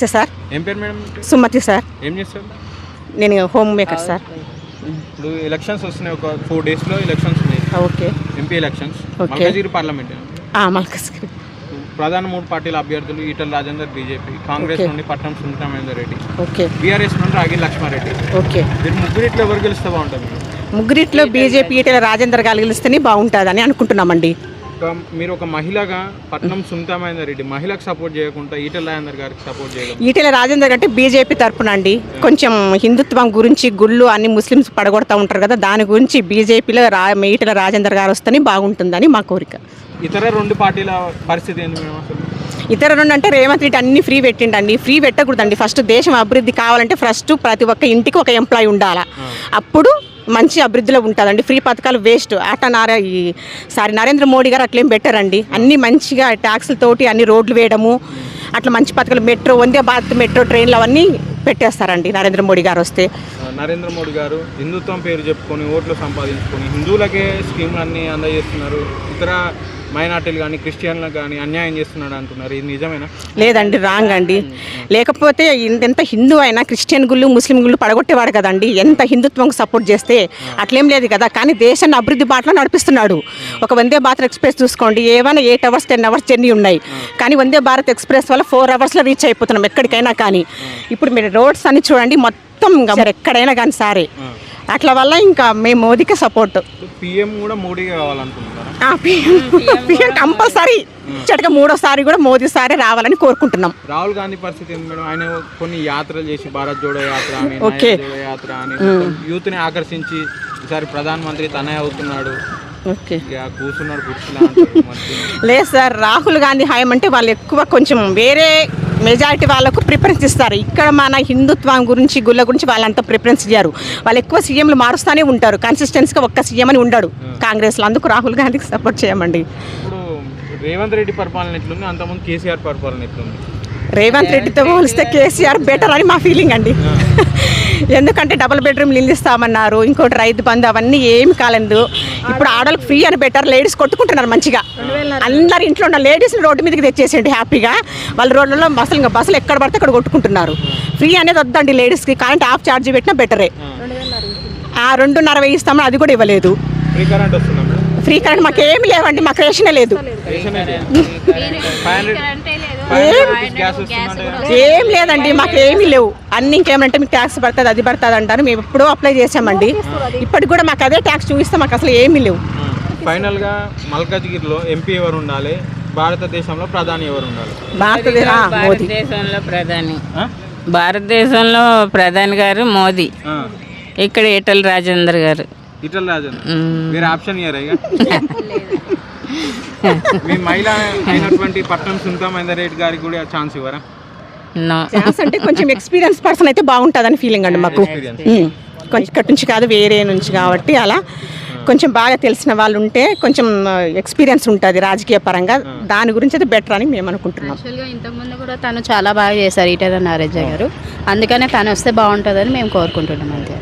నమస్తే సార్ ఏం పేరు మేడం? సుమతి సార్ ఏం చేస్తారు? నేను హోమ్ మేకర్ సార్ ఇప్పుడు ఎలక్షన్స్ వస్తున్నాయి ఒక ఫోర్ డేస్లో ఎలక్షన్స్ ఉన్నాయి. Okay MP elections. Malkajgiri parliament మల్కస్ ప్రధాన మూడు పార్టీల అభ్యర్థులు ఈటల రాజేందర్ బీజేపీ కాంగ్రెస్. నుండి పట్నం సునీతామేందర్ రెడ్డి. ఓకే బీఆర్ఎస్ నుండి రాగి లక్ష్మారెడ్డి. ఓకే దీని ముగ్గురిట్లో ఎవరు గెలిస్తే బాగుంటుంది? ముగ్గురిట్లో బీజేపీ ఈటెల రాజేందర్ గారు గెలిస్తేనే బాగుంటుందని అనుకుంటున్నామండి. ఒక మీరు ఒక మహిళగా పట్నం సునీతామేందర్ రెడ్డి మహిళకు సపోర్ట్ చేయకుండా ఈటల రాజేందర్ గారికి సపోర్ట్ చేయగలరు ఈటెల రాజేందర్ అంటే బీజేపీ తరపున అండి. కొంచెం హిందుత్వం గురించి గుళ్ళు అన్ని ముస్లిమ్స్ పడగొడతా ఉంటారు కదా దాని గురించి బీజేపీలో రా ఈటెల రాజేందర్ గారు వస్తేనే బాగుంటుందని మా కోరిక. ఇతర రెండు పార్టీల పరిస్థితి ఏంది మేడం అసలు? ఇతర రెండు అంటే రేవంత్ రెడ్డి అన్ని ఫ్రీ పెట్టిండండి. ఫ్రీ పెట్టకూడదండి. ఫస్ట్ దేశం అభివృద్ధి కావాలంటే ఫస్ట్ ప్రతి ఒక్క ఇంటికి ఒక ఎంప్లాయ్ ఉండాలా. అప్పుడు మంచి అభివృద్ధిలో ఉంటుందండి. ఫ్రీ పథకాలు వేస్ట్ అట నారా ఈ సారీ నరేంద్ర మోడీ గారు అట్లేం పెట్టారండి. అన్ని మంచిగా ట్యాక్సులతోటి అన్ని రోడ్లు వేయడము అట్లా మంచి పథకాలు మెట్రో వందే భారత్ మెట్రో ట్రైన్లు అవన్నీ పెట్టేస్తారండి నరేంద్ర మోడీ గారు వస్తే. నరేంద్ర మోడీ గారు హిందుత్వం పేరు చెప్పుకొని ఓట్లు సంపాదించుకొని హిందువులకే స్కీమ్లన్నీ అందజేస్తున్నారు. ఇతర మైనార్టీలు కానీ క్రిస్టియన్లకు కానీ అన్యాయం చేస్తున్నాడు అంటున్నారు. ఇది నిజమేనా? లేదండి రాంగ్ అండి. లేకపోతే ఇంత- ఎంత హిందూ అయినా క్రిస్టియన్ గుళ్ళు ముస్లిం గుళ్ళు పడగొట్టేవాడు కదండి. ఎంత హిందుత్వం సపోర్ట్ చేస్తే అట్లేం లేదు కదా. కానీ దేశాన్ని అభివృద్ధి బాటలో నడిపిస్తున్నాడు. ఒక వందే భారత్ ఎక్స్ప్రెస్ చూసుకోండి. ఏమైనా eight hours ten hours journey ఉన్నాయి. కానీ వందే భారత్ ఎక్స్ప్రెస్ వల్ల ఫోర్ అవర్స్లో రీచ్ అయిపోతున్నాం ఎక్కడికైనా కానీ. ఇప్పుడు మీరు రోడ్స్ అన్ని చూడండి మొత్తం ఎక్కడైనా కానీ సారే. అట్లా వల్ల ఇంకా మేము మోదీకి సపోర్ట్ పిఎం కూడా మోడీ కావాలనుకుంటున్నారా? PM compulsory. చెటక మూడోసారి కూడా మోదీ సారే రావాలని కోరుకుంటున్నాం. రాహుల్ గాంధీ పరిస్థితి మేడం? ఆయన కొన్ని యాత్రలు చేసి భారత్ జోడో యాత్ర అని ఓకే. యాత్ర అని యూత్ని ఆకర్షించి ఈసారి ప్రధానమంత్రి తనే అవుతున్నాడు. కూర్చున్నాడు లేదు సార్ రాహుల్ గాంధీ హయం అంటే వాళ్ళు ఎక్కువ కొంచెం వేరే మెజారిటీ వాళ్ళకు ప్రిఫరెన్స్ ఇస్తారు. ఇక్కడ మన హిందుత్వం గురించి గుళ్ళ గురించి వాళ్ళంతా ప్రిఫరెన్స్ ఇయ్యారు. వాళ్ళు ఎక్కువ సీఎంలు మారుస్తూనే ఉంటారు. కన్సిస్టెన్సీగా ఒక్క సీఎం అని ఉండడు. కాంగ్రెస్లో అందుకు రాహుల్ గాంధీకి సపోర్ట్ చేయమండి. రేవంత్ రెడ్డి పరిపాలన ఎట్లుంది? అంతకుముందు కేసీఆర్ పరిపాలన ఎట్లుంది? రేవంత్ రెడ్డితో పోలిస్తే కేసీఆర్ బెటర్ అని మా ఫీలింగ్ అండి. ఎందుకంటే డబుల్ బెడ్రూమ్ ఇల్లు ఇస్తామన్నారు ఇంకోటి రైతు బంధు అవన్నీ ఏమి కాలేదు. ఇప్పుడు ఆడలకు ఫ్రీ అని బెటర్ లేడీస్ కొట్టుకుంటున్నారు మంచిగా. అందరు ఇంట్లో ఉన్న లేడీస్ రోడ్డు మీదకి తెచ్చేసేయండి హ్యాపీగా. వాళ్ళ రోడ్లలో బస్సులు ఇంకా బస్సులు ఎక్కడ పడితే అక్కడ కొట్టుకుంటున్నారు. ఫ్రీ అనేది వద్దండి లేడీస్కి కరెంట్ ఆఫ్ ఛార్జ్ పెట్టినా బెటరే ఆ. రెండున్నర వెయ్యి ఇస్తామని అది కూడా ఇవ్వలేదు. ఫ్రీ కరెంట్ వస్తుందా మేడం? ఫ్రీ కరెంట్ మాకేమి లేవండి మాకు రేషనే లేదు. ఏం? లేదండి మాకు ఏమీ లేవు. అన్ని ఇంకేమంటే మీకు ట్యాక్స్ పడుతుంది అది పడుతుంది అంటారు. మేము ఎప్పుడో అప్లై చేసామండి. ఇప్పటికి కూడా మాకు అదే ట్యాక్స్ చూపిస్తే మాకు అసలు ఏమీ లేవు. ఫైనల్గా మల్కాజ్గిరిలో ఎంపీ ఎవరు ఉండాలి? భారతదేశంలో ప్రధాని ఎవరు ఉండాలి? భారతదేశంలో ప్రధాని. ఆ? భారతదేశంలో ప్రధాని గారు మోదీ. ఇక్కడ ఈటల రాజేందర్ గారు. ఇటల్ రాజన్ మ్మ్. వేరే ఆప్షన్ ఇయ్యరా మీ మహిళ అయినటువంటి పట్నం సునీతా మహేందర్ రెడ్డి గారికి కూడా ఛాన్స్ ఇవ్వరా? నో. ఛాన్స్ అంటే కొంచెం ఎక్స్పీరియన్స్ పర్సన్ అయితే బాగుంటుందని ఫీలింగ్ అండి మాకు. కొంచెం ఇక్కడి నుంచి కాదు వేరే నుంచి కాబట్టి అలా. కొంచెం బాగా తెలిసిన వాళ్ళు ఉంటే కొంచెం ఎక్స్పీరియన్స్ ఉంటుంది రాజకీయ పరంగా. దాని గురించి అయితే బెటర్ అని మేము అనుకుంటున్నాం. యాక్చువల్గా ఇంతకుముందు కూడా తను చాలా బాగా చేశారు ఈటల నారాయణ గారు. అందుకనే తను వస్తే బాగుంటుందని మేము కోరుకుంటున్నాం అంతే.